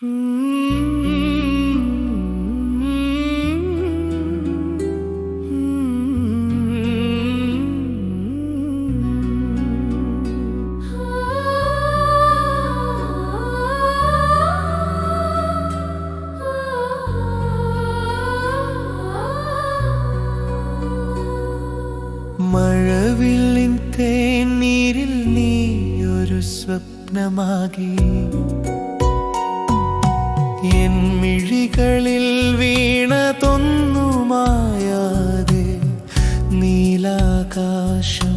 മഴവില്ലിൻ തേനീരിൽ നീ ഒരു സ്വപ്നമാകി. എൻ മിഴികളിൽ വീണതൊന്നുമായാതെ നീലാകാശം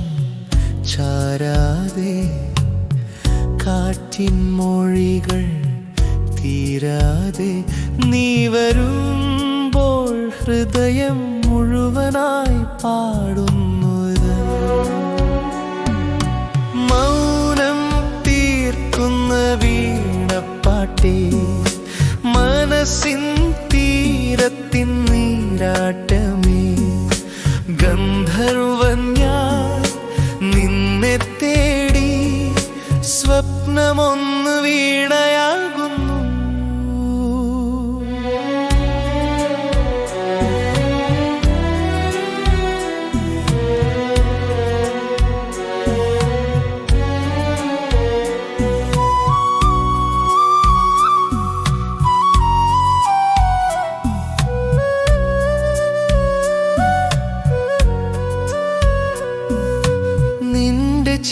ചാരാതെ കാറ്റിൻ മൊഴികൾ തീരാതെ നീ വരുമ്പോൾ ഹൃദയം മുഴുവനായി പാടുന്നത് തീരത്തിൻ നീരാട്ടമേ. ഗന്ധർവൻ ഞാൻ നിന്നെ തേടി സ്വപ്നമൊന്ന്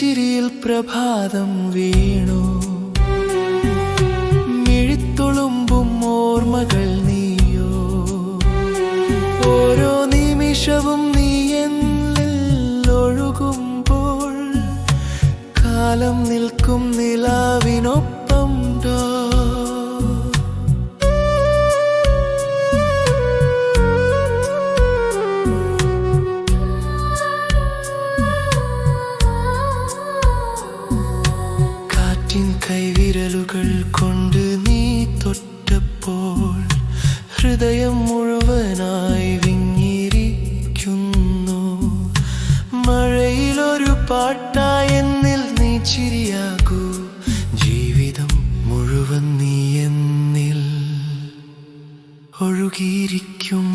ചിരിയിൽ പ്രഭാതം വീണു. മിഴിത്തുളുമ്പും ഓർമ്മകൾ നീയോ? ഓരോ നിമിഷവും നീ എന്നിൽ ഒഴുകുമ്പോൾ കാലം നിൽക്കും നിലാവിനൊപ്പം ഡോ കാറ്റിൻ കൈവിരലുകൾ കൊണ്ട് നീ തൊട്ടപ്പോൾ ഹൃദയം മുഴുവനായി വിങ്ങിരിക്കുന്നു മഴയിലൊരു പാട്ടായെന്നിൽ നീ ചിരിയാകൂ. ജീവിതം മുഴുവൻ നീ എന്നിൽ ഒഴുകിയിരിക്കും.